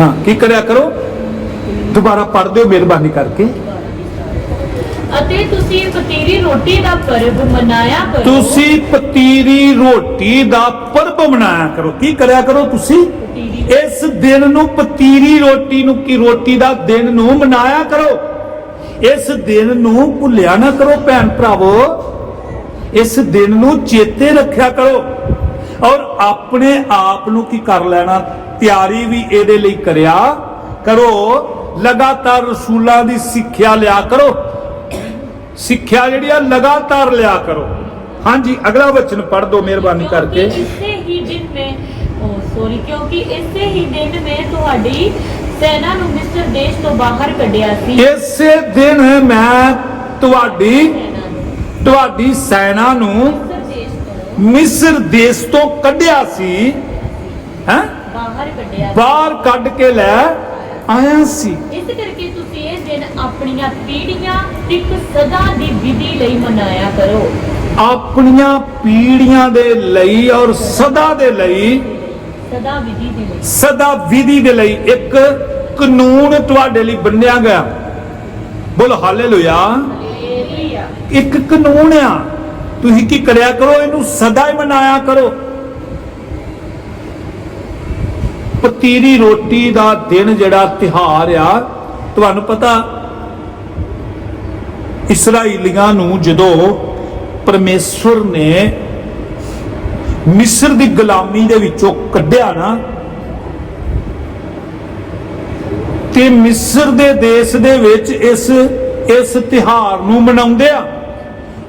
ਹਾਂ ਕੀ ਕਰਿਆ ਕਰੋ? ਦੁਬਾਰਾ ਪੜ੍ਹ ਦਿਓ ਮਿਹਰਬਾਨੀ ਕਰਕੇ। ਅਤੇ ਤੁਸੀਂ ਪਤੀਰੀ ਰੋਟੀ ਦਾ ਪਰਬ ਮਨਾਇਆ ਕਰੋ। ਤੁਸੀਂ ਪਤੀਰੀ ਰੋਟੀ ਦਾ ਪਰਬ ਮਨਾਇਆ ਕਰੋ। ਕੀ ਕਰਿਆ ਕਰੋ ਤੁਸੀਂ? ਇਸ ਦਿਨ ਨੂੰ ਪਤੀਰੀ ਰੋਟੀ ਨੂੰ ਕੀ ਰੋਟੀ ਦਾ ਦਿਨ ਨੂੰ ਮਨਾਇਆ ਕਰੋ? ਇਸ ਦਿਨ ਨੂੰ ਭੁੱਲਿਆ ਨਾ ਕਰੋ ਭੈਣ ਭਰਾਵੋ। ਇਸ ਦਿਨ ਨੂੰ ਚੇਤੇ ਰੱਖਿਆ ਕਰੋ। ਔਰ ਆਪਣੇ ਆਪ ਨੂੰ ਕੀ ਕਰ ਲੈਣਾ? ਤਿਆਰੀ ਵੀ ਇਹਦੇ ਲਈ ਕਰਿਆ ਕਰੋ ਲਗਾਤਾਰ ਰਸੂਲਾਂ ਦੀ ਸਿੱਖਿਆ ਲਿਆ ਕਰੋ। ਸਿੱਖਿਆ ਜਿਹੜੀ ਆ ਲਗਾਤਾਰ ਲਿਆ ਕਰੋ। ਹਾਂਜੀ ਅਗਲਾ ਵਚਨ ਪੜ੍ਹ ਦਿਓ ਮਿਹਰਬਾਨੀ ਕਰਕੇ। ਇਸੇ ਹੀ ਦਿਨ ਮੈਂ ਉਹ ਸੌਰੀ ਕਿਉਂਕਿ ਇਸੇ ਹੀ ਦਿਨ ਮੈਂ ਤੁਹਾਡੀ ਸੈਨਾ ਨੂੰ ਮਿਸਰ ਦੇਸ਼ ਤੋਂ ਬਾਹਰ ਕੱਢਿਆ ਸੀ। ਇਸੇ ਦਿਨ ਮੈਂ ਤੁਹਾਡੀ ਤੁਹਾਡੀ ਸੈਨਾ ਨੂੰ ਮਿਸਰ ਦੇਸ਼ ਤੋਂ ਕੱਢਿਆ ਸੀ। ਹੈ? ਬਾਹਰ ਕੱਢਿਆ ਸੀ। ਬਾਹਰ ਕੱਢ ਕੇ ਲੈ ਆਇਆ ਸੀ। ਇਸ ਕਰਕੇ ਤੁਸੀਂ ਇਹ ਦਿਨ ਆਪਣੀਆਂ ਪੀੜ੍ਹੀਆਂ ਤੱਕ ਸਦਾ ਦੀ ਵਿਧੀ ਲਈ ਮਨਾਇਆ ਕਰੋ। ਆਪਣੀਆਂ ਪੀੜ੍ਹੀਆਂ ਦੇ ਲਈ ਔਰ ਸਦਾ ਦੇ ਲਈ ਸਦਾ ਵਿਧੀ ਦੇ ਲਈ। ਸਦਾ ਵਿਧੀ ਦੇ ਲਈ ਇੱਕ ਕਾਨੂੰਨ ਤੁਹਾਡੇ ਲਈ ਬੰਨਿਆ ਗਿਆ। ਬੋਲ ਹਾਲੇਲੂਇਆ। ਇੱਕ ਕਾਨੂੰਨ ਆ। ਤੁਸੀਂ ਕੀ ਕਰਿਆ ਕਰੋ? ਇਹਨੂੰ ਸਦਾ ਹੀ ਮਨਾਇਆ ਕਰੋ। ਪਤੀਰੀ ਰੋਟੀ ਦਾ ਦਿਨ ਜਿਹੜਾ ਤਿਹਾਰ ਆ, ਤੁਹਾਨੂੰ ਪਤਾ ਇਸرائیਲੀਆਂ ਨੂੰ ਜਦੋਂ ਪਰਮੇਸ਼ਵਰ ਨੇ ਮਿਸਰ ਦੀ ਗੁਲਾਮੀ ਦੇ ਵਿੱਚੋਂ ਕੱਢਿਆ ਨਾ, ਤੇ ਮਿਸਰ ਦੇ ਦੇਸ਼ ਦੇ ਵਿੱਚ ਇਸ ਇਸ ਤਿਹਾਰ ਨੂੰ ਮਨਾਉਂਦੇ ਆ।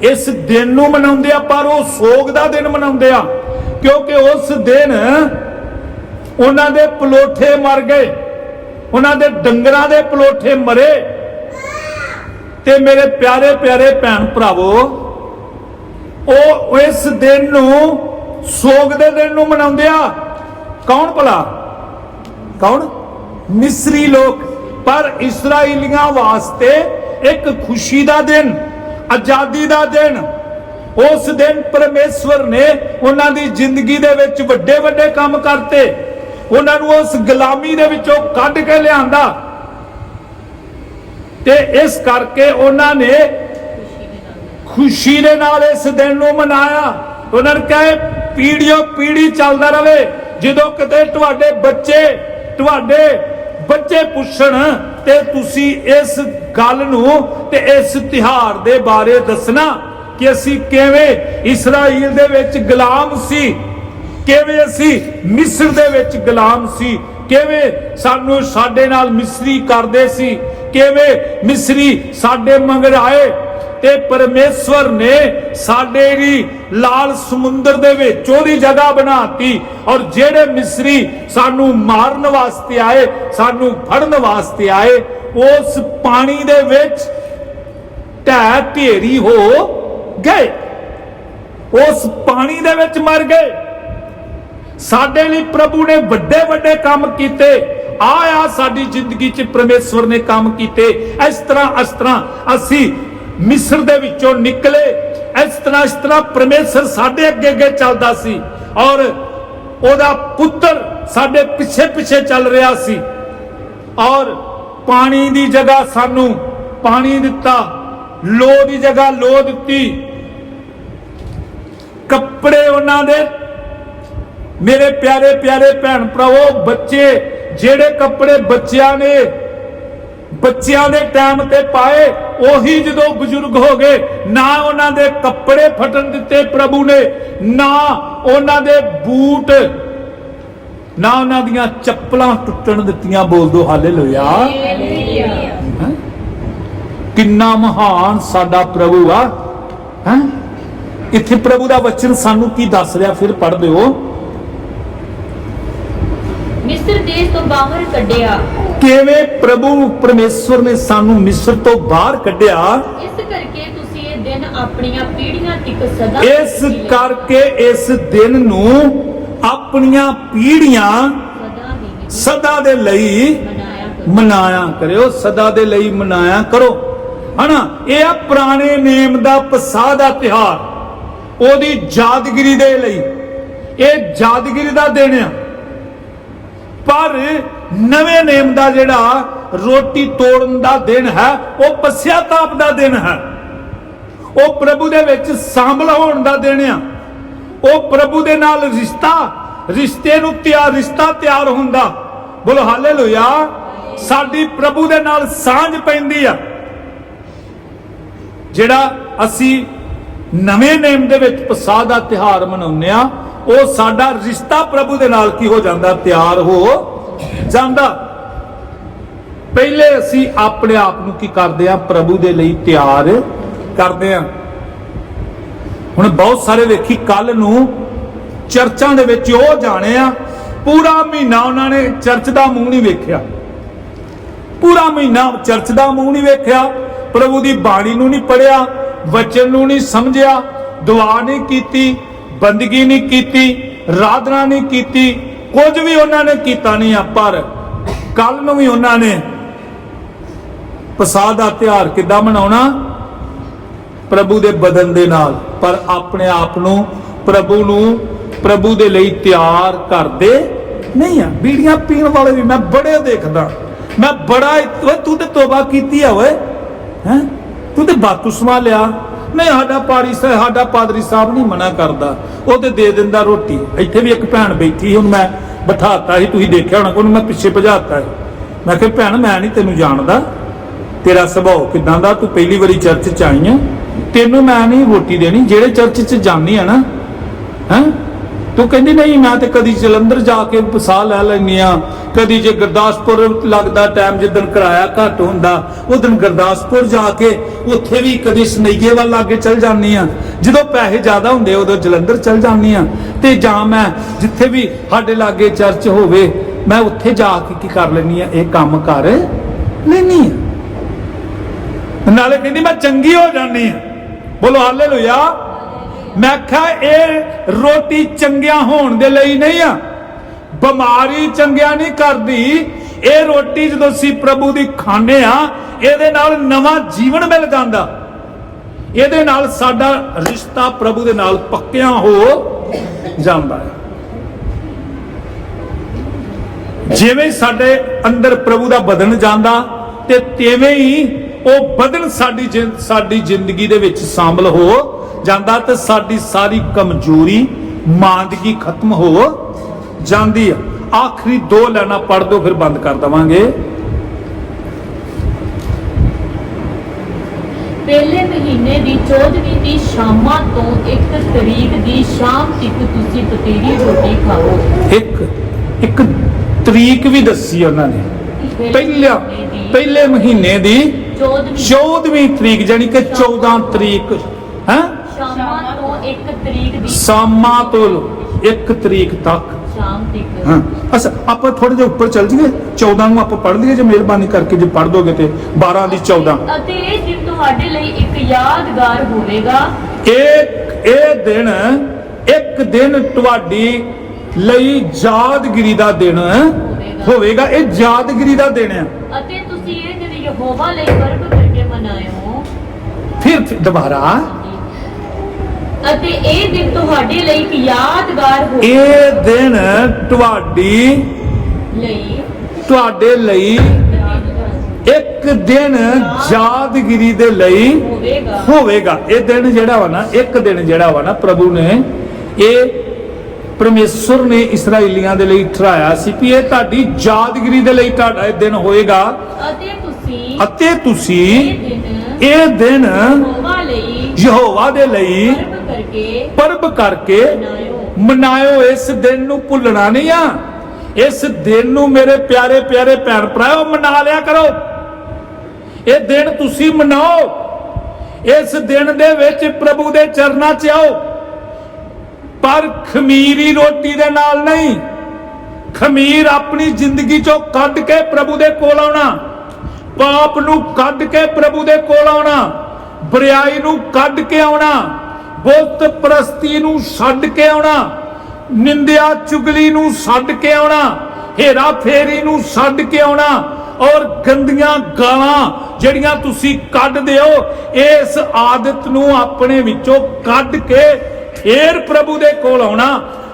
ਇਸ ਦਿਨ ਨੂੰ ਮਨਾਉਂਦੇ ਆ, ਪਰ ਉਹ ਸੋਗ ਦਾ ਦਿਨ ਮਨਾਉਂਦੇ ਆ, ਕਿਉਂਕਿ ਉਸ ਦਿਨ ਉਹਨਾਂ ਦੇ ਪਲੋਠੇ ਮਰ ਗਏ। ਉਹਨਾਂ ਦੇ ਡੰਗਰਾਂ ਦੇ ਪਲੋਠੇ ਮਰੇ। ਤੇ ਮੇਰੇ ਪਿਆਰੇ ਪਿਆਰੇ ਭੈਣ ਭਰਾਵੋ, ਉਹ ਇਸ ਦਿਨ ਨੂੰ ਸੋਗ ਦੇ ਦਿਨ ਨੂੰ ਮਨਾਉਂਦੇ ਆ। ਕੌਣ ਭਲਾ? ਕੌਣ? ਮਿਸਰੀ ਲੋਕ। ਪਰ ਇਸرائیਲੀਆਂ ਵਾਸਤੇ ਇੱਕ ਖੁਸ਼ੀ ਦਾ ਦਿਨ, ਆਜ਼ਾਦੀ ਦਾ ਦਿਨ। ਉਸ ਦਿਨ ਪਰਮੇਸ਼ਵਰ ਨੇ ਉਹਨਾਂ ਦੀ ਜ਼ਿੰਦਗੀ ਦੇ ਵਿੱਚ ਵੱਡੇ ਵੱਡੇ ਕੰਮ ਕਰਤੇ। ਉਹਨਾਂ ਨੂੰ ਉਸ ਗੁਲਾਮੀ ਦੇ ਵਿੱਚੋਂ ਕੱਢ ਕੇ ਲਿਆਂਦਾ। ਤੇ ਇਸ ਕਰਕੇ ਉਹਨਾਂ ਨੇ ਖੁਸ਼ੀ ਦੇ ਨਾਲ ਇਸ ਦਿਨ ਨੂੰ ਮਨਾਇਆ। ਉਹਨਾਂ ਨੇ ਕਹੇ ਪੀੜੀਓ ਪੀੜੀ ਚੱਲਦਾ ਰਵੇ ਜਦੋਂ ਕਿਤੇ ਤੁਹਾਡੇ ਬੱਚੇ ਤੁਹਾਡੇ ਬੱਚੇ ਪੁੱਛਣ ਤੇ ਤੁਸੀਂ ਇਸ ਗੱਲ ਨੂੰ ਤੇ ਇਸ ਤਿਹਾਰ ਦੇ ਬਾਰੇ ਦੱਸਣਾ ਕਿ ਅਸੀਂ ਕਿਵੇਂ ਇਸਰਾਈਲ ਦੇ ਵਿੱਚ ਗੁਲਾਮ ਸੀ। ਕਿਵੇਂ ਅਸੀਂ ਮਿਸਰ ਦੇ ਵਿੱਚ ਗੁਲਾਮ ਸੀ? ਕਿਵੇਂ ਸਾਨੂੰ ਸਾਡੇ ਨਾਲ ਮਿਸਰੀ ਕਰਦੇ ਸੀ? ਕਿਵੇਂ ਮਿਸਰੀ ਸਾਡੇ ਮਗਰ ਆਏ? ਤੇ ਪਰਮੇਸ਼ਵਰ ਨੇ ਸਾਡੇ ਲਈ ਲਾਲ ਸਮੁੰਦਰ ਦੇ ਵਿੱਚ ਉਹਦੀ ਜਗ੍ਹਾ ਬਣਾਤੀ ਔਰ ਜਿਹੜੇ ਮਿਸਰੀ ਸਾਨੂੰ ਮਾਰਨ ਵਾਸਤੇ ਆਏ, ਸਾਨੂੰ ਫੜਨ ਵਾਸਤੇ ਆਏ, ਉਸ ਪਾਣੀ ਦੇ ਵਿੱਚ ਢਹਿ ਢੇਰੀ ਹੋ ਗਏ। ਉਸ ਪਾਣੀ ਦੇ ਵਿੱਚ ਮਰ ਗਏ। ਸਾਡੇ ਲਈ ਪ੍ਰਭੂ ਨੇ ਵੱਡੇ ਵੱਡੇ ਕੰਮ ਕੀਤੇ। ਆ ਆ ਸਾਡੀ ਜ਼ਿੰਦਗੀ 'ਚ ਪਰਮੇਸ਼ਵਰ ਨੇ ਕੰਮ ਕੀਤੇ। ਇਸ ਤਰ੍ਹਾਂ ਇਸ ਤਰ੍ਹਾਂ ਅਸੀਂ ਮਿਸਰ ਦੇ ਵਿੱਚੋਂ ਨਿਕਲੇ। ਇਸ ਤਰ੍ਹਾਂ ਇਸ ਤਰ੍ਹਾਂ ਪਰਮੇਸ਼ਰ ਸਾਡੇ ਅੱਗੇ ਅੱਗੇ ਚੱਲਦਾ ਸੀ। ਔਰ ਉਹਦਾ ਪੁੱਤਰ ਸਾਡੇ ਪਿੱਛੇ ਪਿੱਛੇ ਚੱਲ ਰਿਹਾ ਸੀ। ਔਰ ਪਾਣੀ ਦੀ ਜਗ੍ਹਾ ਸਾਨੂੰ ਪਾਣੀ ਦਿੱਤਾ। ਲੋ ਦੀ ਜਗ੍ਹਾ ਲੋ ਦਿੱਤੀ। ਕੱਪੜੇ ਉਹਨਾਂ ਦੇ ਮੇਰੇ ਪਿਆਰੇ ਪਿਆਰੇ ਭੈਣ ਭਰਾਵੋ, ਬੱਚੇ, ਜਿਹੜੇ ਕੱਪੜੇ ਬੱਚਿਆਂ ਨੇ, ਬੱਚਿਆਂ ਦੇ ਟਾਈਮ ਤੇ ਪਾਏ, ਉਹੀ ਜਦੋਂ ਬਜ਼ੁਰਗ ਹੋ ਗਏ, ਨਾ ਉਹਨਾਂ ਦੇ ਕੱਪੜੇ ਫਟਣ ਦਿੱਤੇ ਪ੍ਰਭੂ ਨੇ, ਨਾ ਉਹਨਾਂ ਦੇ ਬੂਟ, ਨਾ ਉਹਨਾਂ ਦੀਆਂ ਚੱਪਲਾਂ ਟੁੱਟਣ ਦਿੱਤੀਆਂ, ਬੋਲ ਦੋ ਹਾਲੇਲੂਇਆ ਕਿੰਨਾ ਮਹਾਨ ਸਾਡਾ ਪ੍ਰਭੂ ਆ। ਹੈ? ਇੱਥੇ ਪ੍ਰਭੂ ਦਾ ਵਚਨ ਸਾਨੂੰ ਕੀ ਦੱਸ ਰਿਹਾ, ਫਿਰ ਪੜ੍ਹਦੇ ਹੋ ਮਿਸਰ ਦੇਸ਼ ਤੋਂ ਬਾਹਰ ਕੱਢਿਆ। ਕਿਵੇਂ ਪ੍ਰਭੂ ਪਰਮੇਸ਼ਵਰ ਨੇ ਸਾਨੂੰ ਮਿਸਰ ਤੋਂ ਬਾਹਰ ਕੱਢਿਆ? ਇਸ ਕਰਕੇ ਤੁਸੀਂ ਇਹ ਦਿਨ ਆਪਣੀਆਂ ਪੀੜ੍ਹੀਆਂ ਤੱਕ ਸਦਾ ਇਸ ਕਰਕੇ ਇਸ ਦਿਨ ਨੂੰ ਆਪਣੀਆਂ ਪੀੜ੍ਹੀਆਂ ਸਦਾ ਦੇ ਲਈ ਮਨਾਇਆ ਕਰੋ। ਮਨਾਇਆ ਕਰਿਓ ਸਦਾ ਦੇ ਲਈ ਮਨਾਇਆ ਕਰੋ। ਹਨਾ? ਇਹ ਆ ਪੁਰਾਣੇ ਨੇਮ ਦਾ ਪਸਾਹ ਦਾ ਤਿਹਾਰ ਉਹਦੀ ਯਾਦਗਿਰੀ ਦੇ ਲਈ। ਇਹ ਯਾਦਗਿਰੀ ਦਾ ਦਿਨ ਆ। ਪਰ ਨਵੇਂ ਨੇਮ ਦਾ ਜਿਹੜਾ ਰੋਟੀ ਤੋੜਨ ਦਾ ਦਿਨ ਹੈ, ਉਹ ਪਛਤਾਪ ਦਾ ਦਿਨ ਹੈ। ਉਹ ਪ੍ਰਭੂ ਦੇ ਵਿੱਚ ਸ਼ਾਮਲ ਹੋਣ ਦਾ ਦਿਨ ਆ। ਉਹ ਪ੍ਰਭੂ ਦੇ ਨਾਲ ਰਿਸ਼ਤਾ, ਰਿਸ਼ਤੇ ਨੂੰ ਤਿਆਰ ਰਿਸ਼ਤਾ ਤਿਆਰ ਹੁੰਦਾ। ਬੋਲੋ ਹਾਲੇਲੂਇਆ। ਸਾਡੀ ਪ੍ਰਭੂ ਦੇ ਨਾਲ ਸਾਂਝ ਪੈਂਦੀ ਆ। ਜਿਹੜਾ ਅਸੀਂ ਨਵੇਂ ਨੇਮ ਦੇ ਵਿੱਚ ਪਸਾਹ ਦਾ ਤਿਹਾਰ ਮਨਾਉਂਦੇ ਆ ਉਹ ਸਾਡਾ ਰਿਸ਼ਤਾ ਪ੍ਰਭੂ ਦੇ ਨਾਲ ਕੀ ਹੋ ਜਾਂਦਾ? ਤਿਆਰ ਹੋ ਜਾਂਦਾ। ਪਹਿਲੇ ਅਸੀਂ ਆਪਣੇ ਆਪ ਨੂੰ ਕੀ ਕਰਦੇ ਆ ਪ੍ਰਭੂ ਦੇ ਲਈ ਤਿਆਰ ਕਰਦੇ ਆ ਹੁਣ ਬਹੁਤ ਸਾਰੇ ਵੇਖੀ ਕੱਲ ਨੂੰ ਚਰਚਾਂ ਦੇ ਵਿੱਚ ਉਹ ਜਾਣੇ ਆ। ਪੂਰਾ ਮਹੀਨਾ ਉਹਨਾਂ ਨੇ ਚਰਚ ਦਾ ਮੂੰਹ ਨਹੀਂ ਵੇਖਿਆ। ਪੂਰਾ ਮਹੀਨਾ ਚਰਚ ਦਾ ਮੂੰਹ ਨਹੀਂ ਵੇਖਿਆ। ਪ੍ਰਭੂ ਦੀ ਬਾਣੀ ਨੂੰ ਨਹੀਂ ਪੜਿਆ ਵਚਨ ਨੂੰ ਨਹੀਂ ਸਮਝਿਆ। ਦੁਆ ਨਹੀਂ ਕੀਤੀ। ਬੰਦਗੀ ਨਹੀਂ ਕੀਤੀ, ਰਾਧਨਾ ਨਹੀਂ ਕੀਤੀ, ਕੁਝ ਵੀ ਉਹਨਾਂ ਨੇ ਕੀਤਾ ਨਹੀਂ ਆ, ਪਰ ਕੱਲ ਨੂੰ ਵੀ ਉਹਨਾਂ ਨੇ ਪਸਾਹ ਦਾ ਤਿਉਹਾਰ ਕਿੱਦਾਂ ਮਨਾਉਣਾ? ਪ੍ਰਭੂ ਦੇ ਬਦਨ ਦੇ ਨਾਲ, ਪਰ ਆਪਣੇ ਆਪ ਨੂੰ ਪ੍ਰਭੂ ਨੂੰ ਪ੍ਰਭੂ ਦੇ ਲਈ ਤਿਆਰ ਕਰਦੇ ਨਹੀਂ ਆ। ਬੀੜੀਆਂ ਪੀਣ ਵਾਲੇ ਵੀ ਮੈਂ ਬੜੇ ਦੇਖਦਾ। ਮੈਂ ਬੜਾ, ਓਏ ਤੂੰ ਤੇ ਤੋਬਾ ਕੀਤੀ ਆ, ਓਏ। ਹੈ? ਤੂੰ ਤੇ ਬਾਤੂਸਮਾ ਲਿਆ। ਨਹੀਂ ਸਾਡਾ ਪਾੜੀ ਸਾਡਾ ਪਾਦਰੀ ਸਾਹਿਬ ਨਹੀਂ ਮਨਾ ਕਰਦਾ। ਉਹ ਤੇ ਦੇ ਦਿੰਦਾ ਰੋਟੀ। ਇੱਥੇ ਵੀ ਇੱਕ ਭੈਣ ਬੈਠੀ ਹੁਣ ਮੈਂ ਬਿਠਾਤਾ ਸੀ, ਤੁਸੀਂ ਦੇਖਿਆ ਹੋਣਾ ਉਹਨੂੰ ਮੈਂ ਪਿੱਛੇ ਭਜਾਤਾ ਸੀ। ਮੈਂ ਕਿਹਾ, ਭੈਣ, ਮੈਂ ਨਹੀਂ ਤੈਨੂੰ ਜਾਣਦਾ। ਤੇਰਾ ਸੁਭਾਅ ਕਿਦਾਂ ਦਾ? ਤੂੰ ਪਹਿਲੀ ਵਾਰੀ ਚਰਚ ਚ ਆਈ ਆ। ਤੈਨੂੰ ਮੈਂ ਨਹੀਂ ਰੋਟੀ ਦੇਣੀ। ਜਿਹੜੇ ਚਰਚ ਚ ਜਾਂਦੀ ਆ ਨਾ, ਹੈ ਤੂੰ ਕਹਿੰਦੀ ਨਹੀਂ, ਮੈਂ ਤੇ ਕਦੀ ਜਲੰਧਰ ਜਾ ਕੇ ਪਸਾ ਲੈ ਲੈਨੀ ਆ ਕਦੀ ਜੇ ਗੁਰਦਾਸਪੁਰ ਲੱਗਦਾ ਟਾਈਮ ਜਿੱਦਣ ਕਿਰਾਇਆ ਘੱਟ ਹੁੰਦਾ ਉਹ ਗੁਰਦਾਸਪੁਰ ਜਾ ਕੇ ਉੱਥੇ ਵੀ ਕਦੀ ਸਨਈਏ ਵੱਲ ਲਾਗੇ ਚਲ ਜਾਂਦੀ ਆ ਜਦੋਂ ਪੈਸੇ ਜ਼ਿਆਦਾ ਹੁੰਦੇ, ਉਦੋਂ ਜਲੰਧਰ ਚਲ ਜਾਂਦੀ ਆ ਤੇ ਜਾਂ ਮੈਂ ਜਿੱਥੇ ਵੀ ਸਾਡੇ ਲਾਗੇ ਚਰਚ ਹੋਵੇ, ਮੈਂ ਉੱਥੇ ਜਾ ਕੇ ਕੀ ਕਰ ਲੈਣੀ ਆ ਇਹ ਕੰਮ ਕਰ ਲੈਣੀ ਆ ਨਾਲੇ ਕਹਿੰਦੀ ਮੈਂ ਚੰਗੀ ਹੋ ਜਾਂਦੀ ਆ ਬੋਲੋ, ਹਾਲੇਲੂਇਆ। ਮੈਂ ਕਿਹਾ, ਇਹ ਰੋਟੀ ਚੰਗਿਆ ਹੋਣ ਦੇ ਲਈ ਨਹੀਂ ਆ। ਬਿਮਾਰੀ ਚੰਗਿਆ ਨਹੀਂ ਕਰਦੀ। ਇਹ ਰੋਟੀ ਜਦੋਂ ਅਸੀਂ ਪ੍ਰਭੂ ਦੀ ਖਾਂਦੇ ਆ, ਇਹਦੇ ਨਾਲ ਨਵਾਂ ਜੀਵਨ ਮਿਲ ਜਾਂਦਾ। ਇਹਦੇ ਨਾਲ ਸਾਡਾ ਰਿਸ਼ਤਾ ਪ੍ਰਭੂ ਦੇ ਨਾਲ ਪੱਕਿਆ ਹੋ ਜਾਂਦਾ ਹੈ। ਜਿਵੇਂ ਸਾਡੇ ਅੰਦਰ ਪ੍ਰਭੂ ਦਾ ਬਦਨ ਜਾਂਦਾ ਤੇ ਤਿਵੇਂ ਹੀ ਉਹ ਬਦਨ ਸਾਡੀ ਸਾਡੀ ਜ਼ਿੰਦਗੀ ਦੇ ਵਿੱਚ ਸ਼ਾਮਲ ਹੋ ਜਾਂਦਾ ਤੇ ਸਾਡੀ ਸਾਰੀ ਕਮਜ਼ੋਰੀ ਮਾਂਦਗੀ ਖਤਮ ਹੋ ਜਾਂਦੀ ਆ। ਆਖਰੀ ਦੋ ਲੈਣਾ ਪੜ੍ਹ ਦਿਓ ਫਿਰ ਬੰਦ ਕਰ ਦਵਾਂਗੇ। ਪਹਿਲੇ ਮਹੀਨੇ ਦੀ 14ਵੀਂ ਦੀ ਸ਼ਾਮਾਂ ਤੋਂ 1 ਤਰੀਕ ਦੀ ਸ਼ਾਮ ਤੱਕ ਤੁਸੀਂ ਪਤੀਲੀ ਰੋਟੀ ਖਾਓ। ਇੱਕ ਇੱਕ ਤਰੀਕ ਵੀ ਦੱਸੀ ਉਹਨਾਂ ਨੇ। ਪਹਿਲਾ ਪਹਿਲੇ ਮਹੀਨੇ ਦੀ 14ਵੀਂ 14ਵੀਂ ਤਰੀਕ ਜਾਨੀ ਕਿ 14 ਤਰੀਕ ਹੈ? ਸ਼ਾਮਾਂ ਤੋਂ 1 ਤਰੀਕ ਦੀ। ਸਾਮਾ ਤੋਂ 1 ਤਰੀਕ ਤੱਕ। ਸ਼ਾਮ ਤੱਕ। ਹਾਂ। ਅਸ ਆਪਾਂ ਥੋੜੇ ਜਿਹਾ ਉੱਪਰ ਚੱਲ ਜੀਏ 14 ਨੂੰ ਆਪਾਂ ਪੜ੍ਹ ਲਈਏ ਜੇ ਮਿਹਰਬਾਨੀ ਕਰਕੇ ਜੇ ਪੜ੍ਹ ਦੋਗੇ ਤੇ 12 ਦੀ 14 ਅਤੇ ਇਹ ਦਿਨ ਤੁਹਾਡੇ ਲਈ ਇੱਕ ਯਾਦਗਾਰ ਹੋਵੇਗਾ। ਇਹ ਇਹ ਦਿਨ ਇੱਕ ਦਿਨ ਤੁਹਾਡੀ ਲਈ ਯਾਦਗਿਰੀ ਦਾ ਦਿਨ ਹੋਵੇਗਾ। ਇਹ ਯਾਦਗਿਰੀ ਦਾ ਦਿਨ ਹੈ। ਅਤੇ यहोवा ਫਿਰ ਦੁਬਾਰਾ? ਅਤੇ ਇਹ ਦਿਨ ਤੁਹਾਡੇ ਲਈ ਇੱਕ ਯਾਦਗਾਰ ਹੋ ਇਹ ਦਿਨ ਤੁਹਾਡੀ ਲਈ ਤੁਹਾਡੇ ਲਈ ਇੱਕ ਦਿਨ ਯਾਦਗਿਰੀ ਦੇ ਲਈ ਹੋਵੇਗਾ। ਹੋਵੇਗਾ। ਇਹ ਦਿਨ ਜਿਹੜਾ ਵਾ ਨਾ ਇੱਕ ਦਿਨ ਜਿਹੜਾ ਵਾ ਨਾ ਪ੍ਰਭੂ ਨੇ ਇਹ ਪਰਮੇਸ਼ਰ ਨੇ ਇਸرائیਲੀਆਂ ਦੇ ਲਈ ਠਰਾਇਆ ਸੀ ਕਿ ਇਹ ਤੁਹਾਡੀ ਯਾਦਗਿਰੀ ਦੇ ਲਈ ਤੁਹਾਡਾ ਇਹ ਦਿਨ ਹੋਏਗਾ। ਅਤੇ ਤੁਸੀਂ ਅਤੇ ਤੁਸੀਂ ਇਹ ਦਿਨ ਯਹੋਵਾ ਲਈ ਯਹੋਵਾ ਦੇ ਲਈ ਕਰਕੇ ਪਰਬ ਕਰਕੇ ਮਨਾਇਓ। ਇਸ ਦਿਨ ਨੂੰ ਭੁੱਲਣਾ ਨਹੀਂ ਆ। ਇਸ ਦਿਨ ਨੂੰ ਮੇਰੇ ਪਿਆਰੇ ਪਿਆਰੇ ਭੈਣ ਭਰਾਓ ਮਨਾ ਲਿਆ ਕਰੋ। ਇਹ ਦਿਨ ਤੁਸੀਂ ਮਨਾਓ। ਇਸ ਦਿਨ ਦੇ ਵਿੱਚ ਪ੍ਰਭੂ ਦੇ ਚਰਨਾਂ 'ਚ ਆਓ। ਪਰ ਖਮੀਰੀ ਰੋਟੀ ਦੇ ਨਾਲ ਨਹੀਂ। ਖਮੀਰ ਆਪਣੀ ਜ਼ਿੰਦਗੀ 'ਚੋਂ ਕੱਢ ਕੇ ਪ੍ਰਭੂ ਦੇ ਕੋਲ ਆਉਣਾ। ਪਾਪ ਨੂੰ ਕੱਢ ਕੇ ਪ੍ਰਭੂ ਦੇ ਕੋਲ ਆਉਣਾ, ਬਰਿਆਈ ਨੂੰ ਕੱਢ ਕੇ ਆਉਣਾ, ਬੁੱਤ ਪ੍ਰਸਤੀ ਨੂੰ ਛੱਡ ਕੇ ਆਉਣਾ, ਨਿੰਦਿਆ ਚੁਗਲੀ ਨੂੰ ਛੱਡ ਕੇ ਆਉਣਾ, ਹੇਰਾ ਫੇਰੀ ਨੂੰ ਛੱਡ ਕੇ ਆਉਣਾ ਔਰ ਗੰਦੀਆਂ ਗਾਲਾਂ ਜਿਹੜੀਆਂ ਤੁਸੀਂ ਕੱਢਦੇ ਹੋ, ਇਸ ਆਦਤ ਨੂੰ ਆਪਣੇ ਵਿੱਚੋਂ ਕੱਢ ਕੇ ਫੇਰ ਪ੍ਰਭੂ ਦੇ ਕੋਲ ਆਉਣਾ।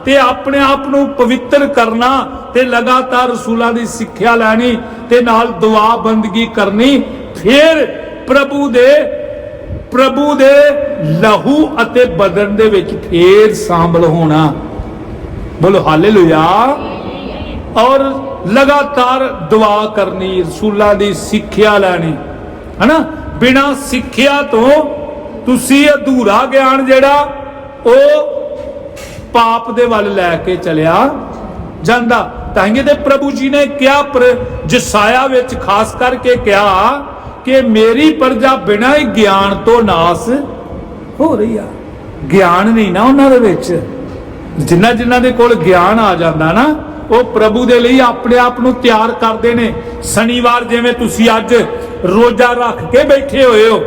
ਤੇ ਆਪਣੇ ਆਪ ਨੂੰ ਪਵਿੱਤਰ ਕਰਨਾ ਤੇ ਲਗਾਤਾਰ ਰਸੂਲਾਂ ਦੀ ਸਿੱਖਿਆ ਲੈਣੀ ਤੇ ਨਾਲ ਦੁਆ ਬੰਦਗੀ ਕਰਨੀ, ਫਿਰ ਪ੍ਰਭੂ ਦੇ ਪ੍ਰਭੂ ਦੇ ਲਹੂ ਅਤੇ ਬਦਨ ਦੇ ਵਿੱਚ ਫੇਰ ਸ਼ਾਮਲ ਹੋਣਾ। ਬੋਲੋ ਹਾਲੇਲੂਇਆ। ਔਰ ਲਗਾਤਾਰ ਦੁਆ ਕਰਨੀ, ਰਸੂਲਾਂ ਦੀ ਸਿੱਖਿਆ ਲੈਣੀ। ਹਨਾ? ਬਿਨਾ ਸਿੱਖਿਆ ਤੋਂ ਤੁਸੀਂ ਅਧੂਰਾ ਗਿਆਨ ਜਿਹੜਾ, ਉਹ ਪਾਪ ਦੇ ਵੱਲ ਲੈ ਕੇ ਚਲਿਆ ਜਾਂਦਾ। ਤਾਂ ਹੀ ਤੇ ਪ੍ਰਭੂ ਜੀ ਨੇ ਕਿਹਾ ਜਸਾਇਆ ਵਿੱਚ ਖਾਸ ਕਰਕੇ ਕਿਹਾ ਕਿ ਮੇਰੀ ਪ੍ਰਜਾ ਬਿਨਾਂ ਹੀ ਗਿਆਨ ਤੋਂ ਨਾਸ ਹੋ ਰਹੀ ਆ। ਗਿਆਨ ਨਹੀਂ ਨਾ ਉਹਨਾਂ ਦੇ ਵਿੱਚ। ਜਿੰਨਾ ਜਿਨ੍ਹਾਂ ਦੇ ਕੋਲ ਗਿਆਨ ਆ ਜਾਂਦਾ ਨਾ, ਉਹ ਪ੍ਰਭੂ ਦੇ ਲਈ ਆਪਣੇ ਆਪ ਨੂੰ ਤਿਆਰ ਕਰਦੇ ਨੇ। ਸ਼ਨੀਵਾਰ ਜਿਵੇਂ ਤੁਸੀਂ ਅੱਜ ਰੋਜ਼ਾ ਰੱਖ ਕੇ ਬੈਠੇ ਹੋਏ ਹੋ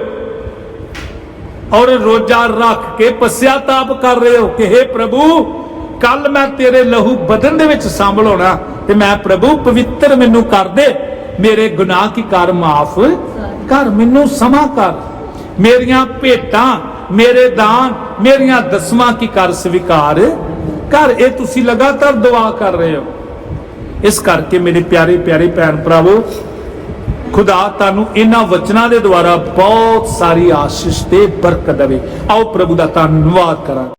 ਔਰ ਰੋਜ਼ਾ ਰੱਖ ਕੇ ਪਛਤਾਪ ਕਰ ਰਹੇ ਹੋ ਕਿ हे ਪ੍ਰਭੂ ਕੱਲ ਮੈਂ ਤੇਰੇ ਲਹੂ ਬਦਨ ਦੇ ਵਿੱਚ ਸ਼ਾਮਲ ਹੋਣਾ ਤੇ ਮੈਂ ਪ੍ਰਭੂ ਪਵਿੱਤਰ ਮੈਨੂੰ ਕਰ ਦੇ। ਮੇਰੇ ਗੁਨਾਹ ਕੀ ਕਰ ਮਾਫ? ਕਰ, ਮੈਨੂੰ ਸਮਾ ਕਰ। ਮੇਰੀਆਂ ਭੇਟਾਂ, ਮੇਰੇ ਦਾਨ, ਮੇਰੀਆਂ ਦਸਵਾਂ ਕੀ ਕਰ ਸਵੀਕਾਰ? ਕਰ, ਇਹ ਤੁਸੀਂ ਲਗਾਤਾਰ ਦੁਆ ਕਰ ਰਹੇ ਹੋ। ਇਸ ਕਰਕੇ ਮੇਰੇ ਪਿਆਰੇ ਪਿਆਰੇ ਭੈਣ ਭਰਾਵੋ ਖੁਦਾ ਤੁਹਾਨੂੰ ਇਹਨਾਂ ਵਚਨਾਂ ਦੇ ਦੁਆਰਾ ਬਹੁਤ ਸਾਰੀ ਆਸ਼ੀਸ਼ ਤੇ ਬਰਕਤ ਦੇਵੇ। ਆਓ ਪ੍ਰਭੂ ਦਾ ਧੰਨਵਾਦ ਕਰਾਂ